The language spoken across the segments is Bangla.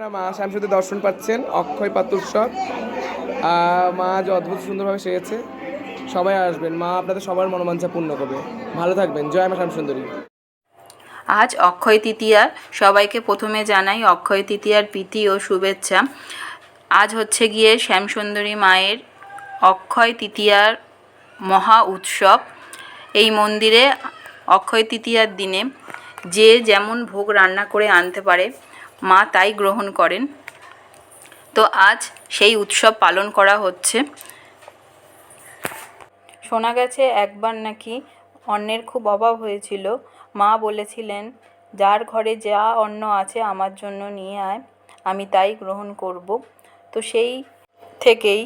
আপনারা মা শ্যামসুতি দর্শন পাচ্ছেন, অক্ষয় পাত্র উৎসব মা আজ অদ্ভুত সুন্দরভাবে সেরেছে সবাই আসবেন। মা আপনাদের সবার মনোবাঞ্ছা পূর্ণ করবে। ভালো থাকবেন। জয় মা শ্যামসুন্দরী। আজ অক্ষয় তৃতীয়ার, সবাইকে প্রথমে জানাই অক্ষয় তৃতীয়ার প্রীতি ও শুভেচ্ছা। আজ হচ্ছে গিয়ে শ্যামসুন্দরী মায়ের অক্ষয় তৃতীয়ার মহা উৎসব। এই মন্দিরে অক্ষয় তৃতীয়ার দিনে যে যেমন ভোগ রান্না করে আনতে পারে, মা তাই গ্রহণ করেন। তো আজ সেই উৎসব পালন করা হচ্ছে। শোনা গেছে একবার নাকি অন্নের খুব অভাব হয়েছিল। মা বলেছিলেন, যার ঘরে যা অন্ন আছে আমার জন্য নিয়ে আয়, আমি তাই গ্রহণ করব। তো সেই থেকেই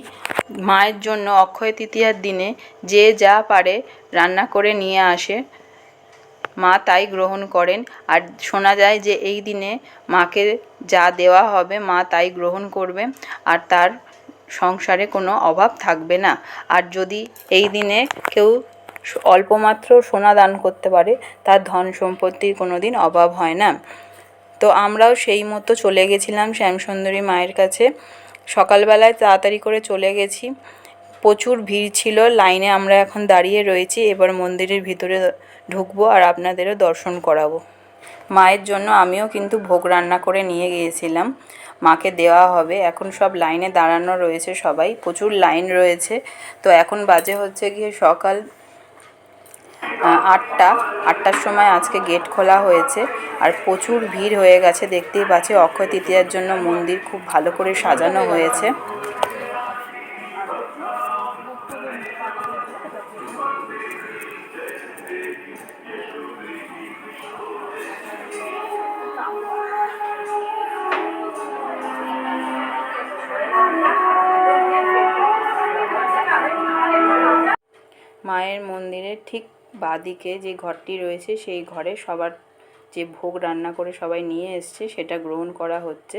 মায়ের জন্য অক্ষয় তৃতীয়ার দিনে যে যা পারে রান্না করে নিয়ে আসে। মা তাই গ্রহণ করেন। আর শোনা যায় যে এই দিনে মাকে যা দেওয়া হবে মা তাই গ্রহণ করবে, আর তার সংসারে কোনো অভাব থাকবে না। আর যদি এই দিনে কেউ অল্পমাত্র সোনা দান করতে পারে, তার ধন সম্পত্তির কোনো দিন অভাব হয় না। তো আমরাও সেই মতো চলে গেছিলাম শ্যামসুন্দরী মায়ের কাছে। সকালবেলায় তাড়াতাড়ি করে চলে গেছি। প্রচুর ভিড় ছিল। লাইনে আমরা এখন দাঁড়িয়ে রয়েছি। এবার মন্দিরের ভিতরে ঢুকবো আর আপনাদেরও দর্শন করাবো। মায়ের জন্য আমিও কিন্তু ভোগ রান্না করে নিয়ে গিয়েছিলাম। মাকে দেওয়া হবে। এখন সব লাইনে দাঁড়ানো রয়েছে সবাই। প্রচুর লাইন রয়েছে। তো এখন বাজে হচ্ছে গিয়ে সকাল আটটা। আটটার সময় আজকে গেট খোলা হয়েছে। আর প্রচুর ভিড় হয়ে গেছে। দেখতেই পাচ্ছি অক্ষয় তৃতীয়ার জন্য মন্দির খুব ভালো করে সাজানো হয়েছে। মায়ের মন্দিরের ঠিক বাদিকে যে ঘরটি রয়েছে, সেই ঘরে সবার যে ভোগ রান্না করে সবাই নিয়ে এসছে, সেটা গ্রহণ করা হচ্ছে।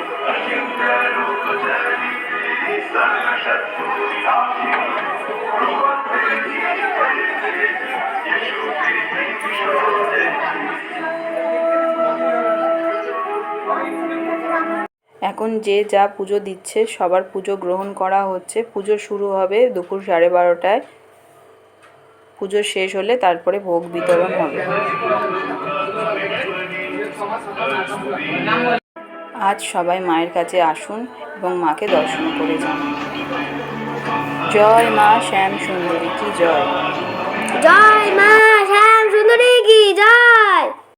এখন যে যা পুজো দিচ্ছে, সবার পুজো গ্রহণ করা হচ্ছে। পুজো শুরু হবে দুপুর সাড়ে বারোটায়। পুজো শেষ হলে তারপরে ভোগ বিতরণ হবে। আজ সবাই মায়ের কাছে আসুন এবং মাকে দর্শন করে যান। জয় মা শ্যাম সুন্দরী, কি জয়? জয় মা শ্যাম সুন্দরী, কি জয়?